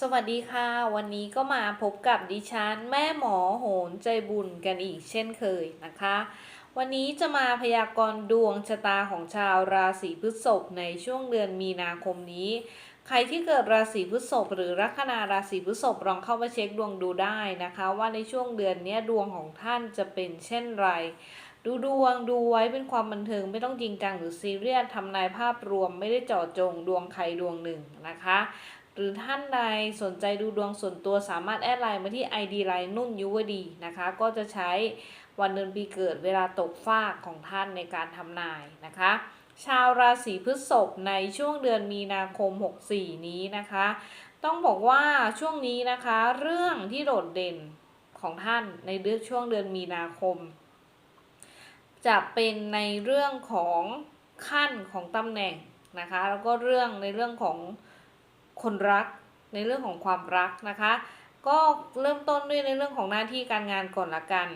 สวัสดีค่ะ วันนี้ก็มาพบกับดิฉันแม่หมอโหนใจบุญกันอีกเช่นเคยนะคะ วันนี้จะมาพยากรณ์ดวงชะตาของชาวราศีพฤษภในช่วงเดือนมีนาคมนี้ ใครที่เกิดราศีพฤษภหรือลัคนาราศีพฤษภลองเข้ามาเช็คดวงดูได้นะคะ ว่าในช่วงเดือนนี้ดวงของท่านจะเป็นเช่นไรดูดวงดูไว้เป็นความบันเทิงไม่ต้องจริงจังหรือซีเรียสทำนายภาพรวมไม่ได้เจาะจงดวงใครดวงหนึ่งนะคะ หรือท่านใดสนใจดูดวงส่วนตัวสามารถแอดไลน์มาที่ ID ไลน์นุ่นยุวดีนะคะ ก็จะใช้วันเดือนปีเกิดเวลาตกฟากของท่านในการทำนายนะคะ ชาวราศีพฤษภในช่วงเดือนมีนาคม 64 นี้นะคะ ต้องบอกว่าช่วงนี้นะคะ เรื่องที่โดดเด่นของท่านในเดือนช่วงเดือนมีนาคม จะเป็นในเรื่องของขั้นของตำแหน่งนะคะ แล้วก็เรื่องในเรื่องของ คนรักในเรื่องของความรักนะคะ ก็เริ่มต้นด้วยในเรื่องของหน้าที่การงานก่อนละกัน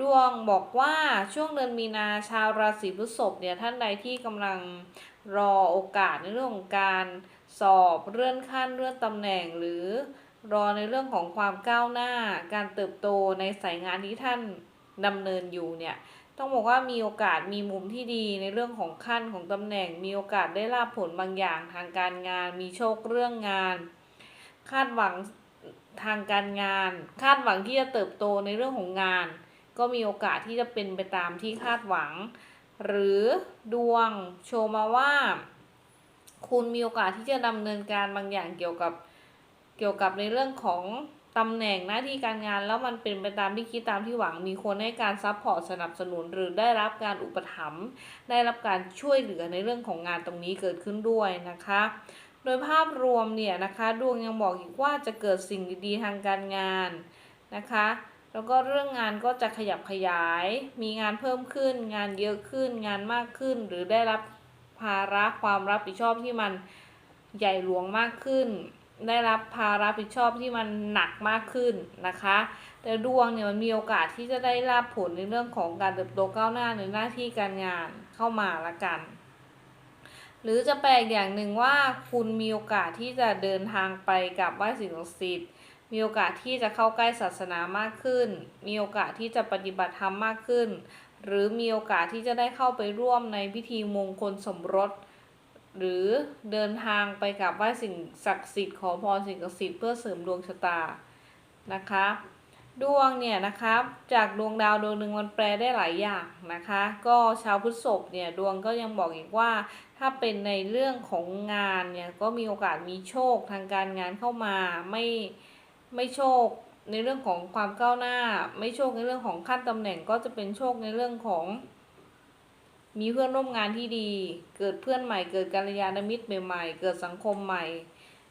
ดวงบอกว่าช่วงเดือนมีนาชาวราศีพฤษภเนี่ยท่านใดที่กำลังรอโอกาสในเรื่องของการสอบเลื่อนขั้นเลื่อนตำแหน่งหรือรอในเรื่องของความก้าวหน้า การเติบโตในสายงานที่ท่านดำเนินอยู่เนี่ย ต้องบอกว่ามีโอกาสมีมุมที่ดีในเรื่องของขั้นของตำแหน่ง มีโอกาสได้ลาบผลบางอย่างทางการงาน มีโชคเรื่องงาน คาดหวังทางการงาน คาดหวังที่จะเติบโตในเรื่องของงาน ก็มีโอกาสที่จะเป็นไปตามที่คาดหวัง หรือดวงโชว์มาว่า คุณมีโอกาสที่จะดำเนินการบางอย่างเกี่ยวกับเกี่ยวกับในเรื่องของ ตำแหน่งหน้าที่การงานแล้วมันเป็นไปตามที่คิดตามที่หวัง มีคนให้การซัพพอร์ตสนับสนุน หรือได้รับการอุปถัมภ์ได้รับการช่วยเหลือในเรื่องของงานตรงนี้เกิดขึ้นด้วยนะคะ โดยภาพรวมเนี่ยนะคะดวงยังบอกอีกว่าจะเกิดสิ่งดีๆทางการงานนะคะ แล้วก็เรื่องงานก็จะขยับขยาย มีงานเพิ่มขึ้น งานเยอะขึ้น งานมากขึ้น หรือได้รับภาระความรับผิดชอบที่มันใหญ่หลวงมากขึ้น ได้รับภาระผิดชอบที่มันหนักมากขึ้นนะคะ แต่ดวงเนี่ยมันมีโอกาสที่จะได้รับผลในเรื่องของการเติบโตก้าวหน้าในหน้าที่การงานเข้ามาละกัน หรือจะแปลกอย่างหนึ่งว่าคุณมีโอกาสที่จะเดินทางไปกับไหว้สิ่งศักดิ์สิทธิ์มีโอกาสที่จะเข้าใกล้ศาสนามากขึ้น มีโอกาสที่จะปฏิบัติธรรมมากขึ้น หรือมีโอกาสที่จะได้เข้าไปร่วมในพิธีมงคลสมรส หรือเดินทางไปกับไหว้สิ่งศักดิ์สิทธิ์ขอพรสิ่งศักดิ์สิทธิ์เพื่อเสริมดวงชะตานะคะดวงเนี่ยนะครับจากดวงดาวดวงหนึ่งมันแปลได้หลายอย่างนะคะ ก็ชาวพฤษภเนี่ยดวงก็ยังบอกอีกว่า ถ้าเป็นในเรื่องของงานเนี่ยก็มีโอกาสมีโชคทางการงานเข้ามาไม่ไม่โชคในเรื่องของความก้าวหน้า ไม่โชคในเรื่องของขั้นตำแหน่งก็จะเป็นโชคในเรื่องของ มีเพื่อนร่วมงานที่ดี เกิดเพื่อนใหม่ เกิดกัลยาณมิตรใหม่ๆ เกิดสังคมใหม่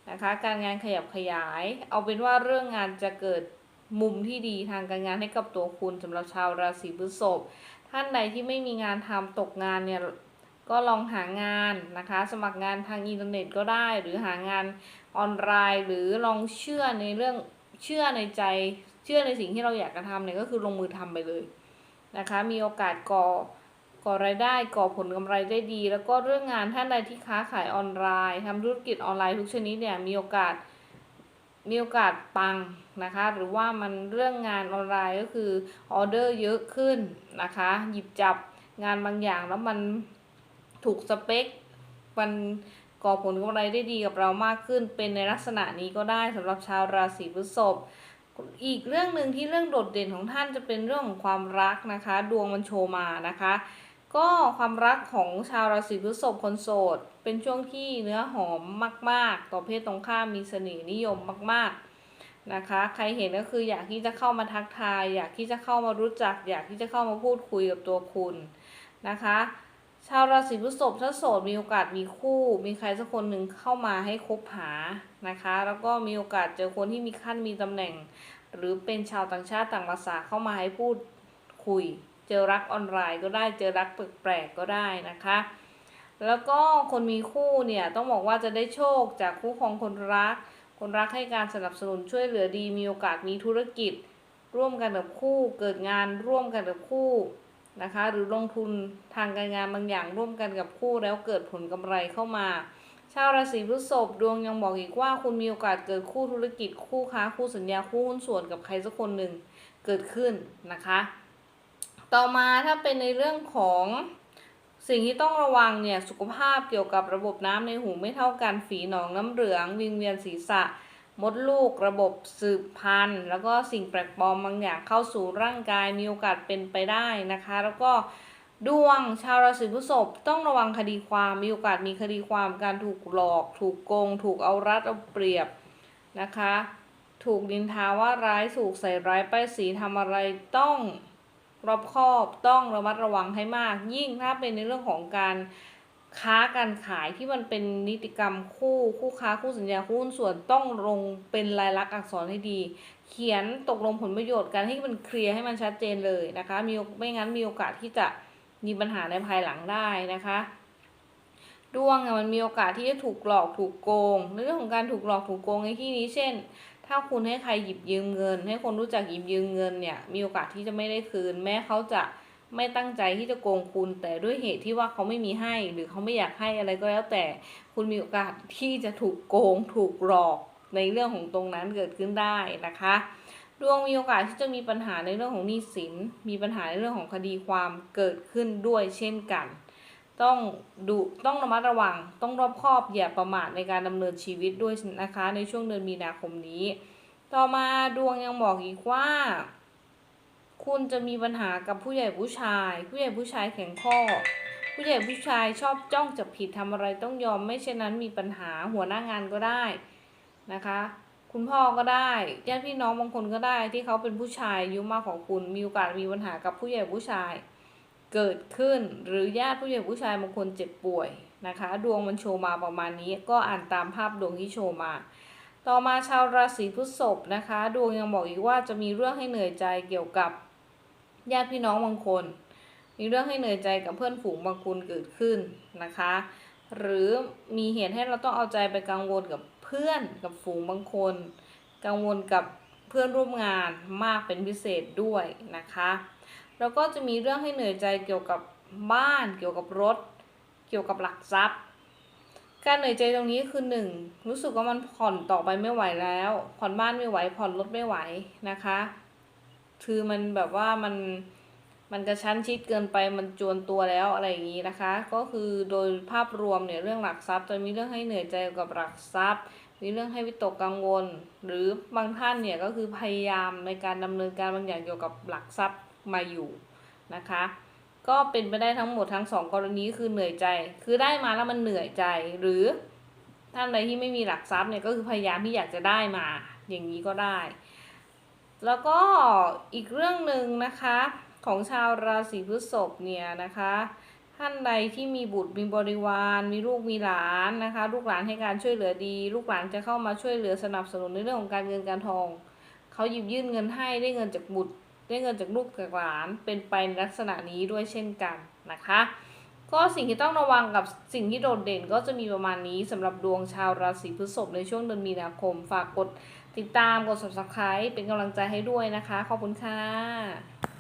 นะคะ การงานขยับขยาย เอาเป็นว่าเรื่องงานจะเกิดมุมที่ดีทางการงานให้กับตัวคุณสำหรับชาวราศีพฤษภ ท่านใดที่ไม่มีงานทำตกงานเนี่ยก็ลองหางานนะคะ สมัครงานทางอินเทอร์เน็ตก็ได้ หรือหางานออนไลน์ หรือลองเชื่อในเรื่องเชื่อในใจ เชื่อในสิ่งที่เราอยากจะทำเนี่ยก็คือลงมือทำไปเลยนะคะ มีโอกาสก่อ ก่อรายได้ก่อผลกำไรได้ดี แล้วก็เรื่องงานท่านใดที่ค้าขายออนไลน์ทำธุรกิจออนไลน์ทุกชนิดเนี่ยมีโอกาสมีโอกาสปังนะคะ หรือว่ามันเรื่องงานออนไลน์ก็คือออเดอร์เยอะขึ้นนะคะ หยิบจับงานบางอย่างแล้วมันถูกสเปค มันก่อผลกำไรได้ดีกับเรามากขึ้น เป็นในลักษณะนี้ก็ได้สำหรับชาวราศีพฤษภอีกเรื่องหนึ่งที่เรื่องโดดเด่นของท่านจะเป็นเรื่องของความรักนะคะ ดวงมันโชว์มานะคะ ก็ความรักของชาวราศีพฤษภคนโสด เป็นช่วงที่เนื้อหอมมาก ๆ ต่อเพศตรงข้ามมีเสน่ห์นิยมมาก ๆนะคะ ใครเห็นก็คืออยากที่จะเข้ามาทักทาย อยากที่จะเข้ามารู้จัก อยากที่จะเข้ามาพูดคุยกับตัวคุณนะคะ ชาวราศีพฤษภถ้าโสดมีโอกาสมีคู่ มีใครสักคนหนึ่งเข้ามาให้คบหานะคะ แล้วก็มีโอกาสเจอคนที่มีขั้นมีตำแหน่ง หรือเป็นชาวต่างชาติต่างภาษาเข้ามาให้พูดคุย เจอรักออนไลน์ก็ได้เจอรักแปลกๆก็ได้นะคะ แล้วก็คนมีคู่เนี่ยต้องบอกว่าจะได้โชคจากคู่ของคนรัก คนรักให้การสนับสนุนช่วยเหลือดีมีโอกาสมีธุรกิจ ร่วมกันกับคู่เกิดงานร่วมกันกับคู่นะคะหรือลงทุนทางการงานบางอย่างร่วมกันกับคู่แล้วเกิดผลกำไรเข้ามา ชาวราศีพฤษภดวงยังบอกอีกว่า คุณมีโอกาสเกิดคู่ธุรกิจคู่ค้าคู่สัญญาคู่หุ้นส่วนกับใครสักคนหนึ่งเกิดขึ้นนะคะ ต่อมาถ้าเป็นในเรื่องของสิ่งที่ต้องระวังเนี่ยสุขภาพเกี่ยวกับระบบน้ำในหูไม่เท่ากันฝีหนองน้ำเหลือง วิงเวียนศีรษะ มดลูก ระบบสืบพันธุ์ แล้วก็สิ่งแปลกปลอมบางอย่างเข้าสู่ร่างกายมีโอกาสเป็นไปได้นะคะ แล้วก็ดวงชาวราศีพฤษภต้องระวังคดีความมีโอกาสมีคดีความการถูกหลอก ถูกโกง ถูกเอารัดเอาเปรียบนะคะ ถูกดินทาว่าร้ายถูกใส่ร้ายป้ายสีทำอะไรต้อง รอบคอบต้องระมัดระวังให้มาก ยิ่งถ้าเป็นในเรื่องของการค้าการขายที่มันเป็นนิติกรรมคู่คู่ค้าคู่สัญญาคู่หุ้นส่วนต้องลงเป็นลายลักษณ์อักษรให้ดี เขียนตกลงผลประโยชน์กันให้มันเคลียร์ให้มันชัดเจนเลยนะคะมีไม่งั้นมีโอกาสที่จะมีปัญหาในภายหลังได้นะคะดวงมันมีโอกาสที่จะถูกหลอกถูกโกงในเรื่องของการถูกหลอกถูกโกงในที่นี้เช่น ถ้าคุณให้ใครหยิบยืมเงิน ให้คนรู้จักหยิบยืมเงินเนี่ยมีโอกาสที่จะไม่ได้คืน แม้เขาจะไม่ตั้งใจที่จะโกงคุณ แต่ด้วยเหตุที่ว่าเขาไม่มีให้ หรือเขาไม่อยากให้อะไรก็แล้วแต่ คุณมีโอกาสที่จะถูกโกงถูกหลอกในเรื่องของตรงนั้นเกิดขึ้นได้นะคะดวงมีโอกาสที่จะมีปัญหาในเรื่องของหนี้สิน มีปัญหาในเรื่องของคดีความเกิดขึ้นด้วยเช่นกัน ต้องดูต้องระมัดระวัง ต้องรอบคอบอย่าประมาทในการดำเนินชีวิตด้วยนะคะ ในช่วงเดือนมีนาคมนี้ ต่อมาดวงยังบอกอีกว่า คุณจะมีปัญหากับผู้ใหญ่ผู้ชาย ผู้ใหญ่ผู้ชายแข็งข้อ ผู้ใหญ่ผู้ชายชอบจ้องจับผิดทำอะไรต้องยอม ไม่เช่นนั้นมีปัญหาหัวหน้างานก็ได้นะคะ คุณพ่อก็ได้ญาติพี่น้องบางคนก็ได้ที่เขาเป็นผู้ชายอายุมากกว่าคุณมีโอกาสมีปัญหากับผู้ใหญ่ผู้ชาย เกิดขึ้น หรือญาติผู้ใหญ่ผู้ชายบางคนเจ็บป่วยนะคะ ดวงมันโชว์มาประมาณนี้ก็อ่านตามภาพดวงที่โชว์มา ต่อมาชาวราศีพฤษภนะคะ ดวงยังบอกอีกว่าจะมีเรื่องให้เหนื่อยใจเกี่ยวกับญาติพี่น้องบางคน มีเรื่องให้เหนื่อยใจกับเพื่อนฝูงบางคนเกิดขึ้นนะคะ หรือมีเหตุให้เราต้องเอาใจไปกังวลกับเพื่อนกับฝูงบางคน กังวลกับเพื่อนร่วมงานมากเป็นพิเศษด้วยนะคะ แล้วก็จะมีเรื่องให้เหนื่อยใจเกี่ยวกับบ้าน เกี่ยวกับรถ เกี่ยวกับหลักทรัพย์ การเหนื่อยใจตรงนี้คือหนึ่งรู้สึกว่ามันผ่อนต่อไปไม่ไหวแล้ว ผ่อนบ้านไม่ไหว ผ่อนรถไม่ไหวนะคะ คือมันแบบว่ามันมันกระชั้นชิดเกินไปมันจวนตัวแล้วอะไรอย่างนี้นะคะ ก็คือโดยภาพรวมเนี่ยเรื่องหลักทรัพย์ จะมีเรื่องให้เหนื่อยใจกับหลักทรัพย์ มีเรื่องให้วิตกกังวล หรือบางท่านเนี่ยก็คือพยายามในการดำเนินการบางอย่างเกี่ยวกับหลักทรัพย์ มาอยู่นะคะ ก็เป็นไปได้ทั้งหมดทั้งสองกรณีคือเหนื่อยใจ คือได้มาแล้วมันเหนื่อยใจหรือท่านใดที่ไม่มีหลักทรัพย์เนี่ยก็คือพยายามที่อยากจะได้มาอย่างนี้ก็ได้ แล้วก็อีกเรื่องหนึ่งนะคะของชาวราศีพฤษภเนี่ยนะคะท่านใดที่มีบุตรมีบริวาร มีลูกมีหลานนะคะ ลูกหลานให้การช่วยเหลือดี ลูกหลานจะเข้ามาช่วยเหลือสนับสนุนในเรื่องของการเงินการทอง เขาหยิบยื่นเงินให้ได้เงินจากบุตร ได้เงินจากลูกจากหลานเป็นไปในลักษณะนี้ด้วยเช่นกันนะคะ ก็สิ่งที่ต้องระวังกับสิ่งที่โดดเด่นก็จะมีประมาณนี้สำหรับดวงชาวราศีพฤษภในช่วงเดือนมีนาคม ฝากกดติดตามกด subscribe เป็นกำลังใจให้ด้วยนะคะ ขอบคุณค่ะ